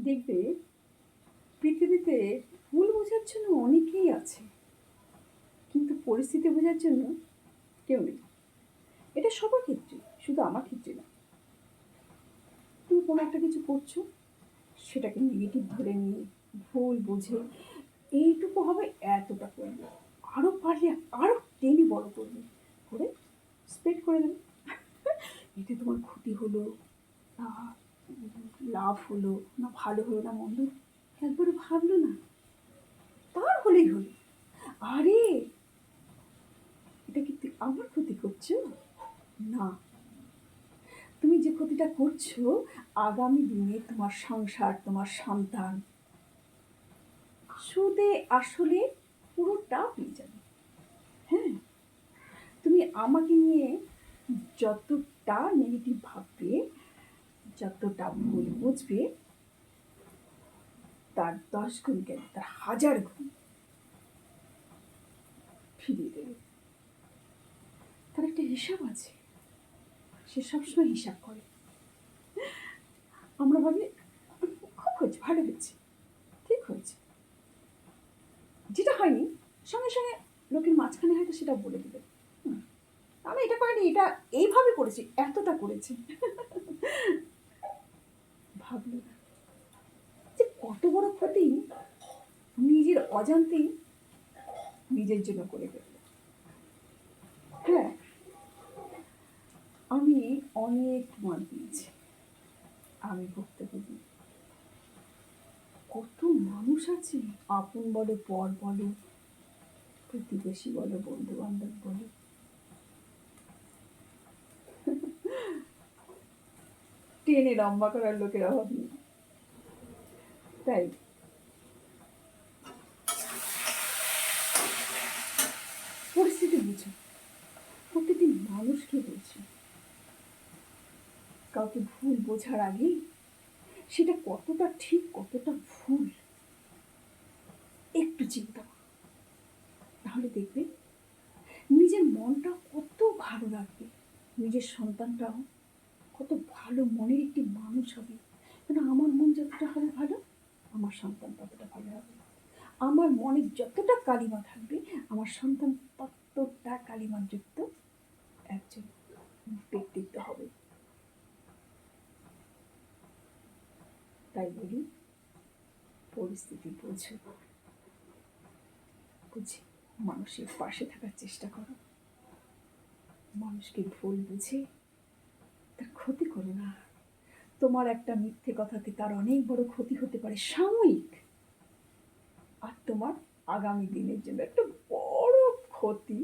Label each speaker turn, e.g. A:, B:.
A: দেখবে পৃথিবীতে ভুল বোঝার জন্য অনেকেই আছে। কিন্তু পরিস্থিতি বোঝার জন্য কেউ নেই। এটা সবার ক্ষেত্রে, শুধু আমার ক্ষেত্রে না। তুমি কোনো একটা কিছু করছ, সেটাকে নেগেটিভ ধরে নিয়ে, ভুল বুঝে, এইটুকু হবে, এতটা করবে। আরও পারলে আরও টেনে বড় করবে। করে স্প্রেড করে দেবে। এতে তোমার ক্ষতি হলো। লাভ হলো না ভালো হলো না মন্দ? একবারে ভাবলো না? তার হলেই হলো। আরে, এটা কি আমার ক্ষতি করছ? না। তুমি যে ক্ষতিটা করছ, আগামী দিনে তোমার সংসার, তোমার সন্তান সুদে, আসলে পুরোটা পেয়ে যাবে। হ্যাঁ? তুমি আমাকে নিয়ে যতটা নেগেটিভ ভাববে যতটা ভুল বুঝবে তার দশ গুণ কেন তার হাজার গুণ ফিরিয়ে দেবে। তার একটা হিসাব আছে। সে সবসময় হিসাব করে। আমরা ভাবি, খুব হয়েছে, ভালো হয়েছে, ঠিক হয়েছে। যেটা হয়নি, সঙ্গে সঙ্গে লোকের মাঝখানে হয়তো সেটা বলে দেবে। আমি এটা করিনি, এটা এইভাবে করেছি, এতটা করেছি। ভাবলো না। যে কত বড় ক্ষতি নিজের অজান্তেই নিজের জন্য করে ফেলল। হ্যাঁ আমি অনেক মার দিয়েছি। আমি ভুক্তভোগী কত মানুষ আছে, আপন বলো, পর বলো, প্রতিবেশী বলো বন্ধু বান্ধব বলো। টেনে লম্বা করার লোকের অভাব নেই তাই। পরিস্থিতি বুঝো। প্রতিটি মানুষকে বলছি? কাউকে ভুল বোঝার আগে সেটা কতটা ঠিক, কতটা ভুল, একটু চিন্তা তাহলে দেখবে, নিজের মনটা কত ভালো লাগবে নিজের সন্তানটাও কত ভালো মনের একটি মানুষ হবে। কেন আমার মন যতটা হবে ভালো, আমার সন্তান ততটা ভালো হবে। আমার মনে যতটা কালিমা থাকবে, আমার সন্তান ততটা কালিমাযুক্ত একজন ব্যক্তিত্ব হবে। তাই বলি, পরিস্থিতি বোঝো। বুঝে মানুষের পাশে থাকার চেষ্টা করো। মানুষকে ভুল বুঝে ক্ষতি করো না। তোমার একটা মিথ্যে কথাতে তার অনেক বড় ক্ষতি হতে পারে, সাময়িক। আর তোমার আগামী দিনের জন্য একটা বড় ক্ষতি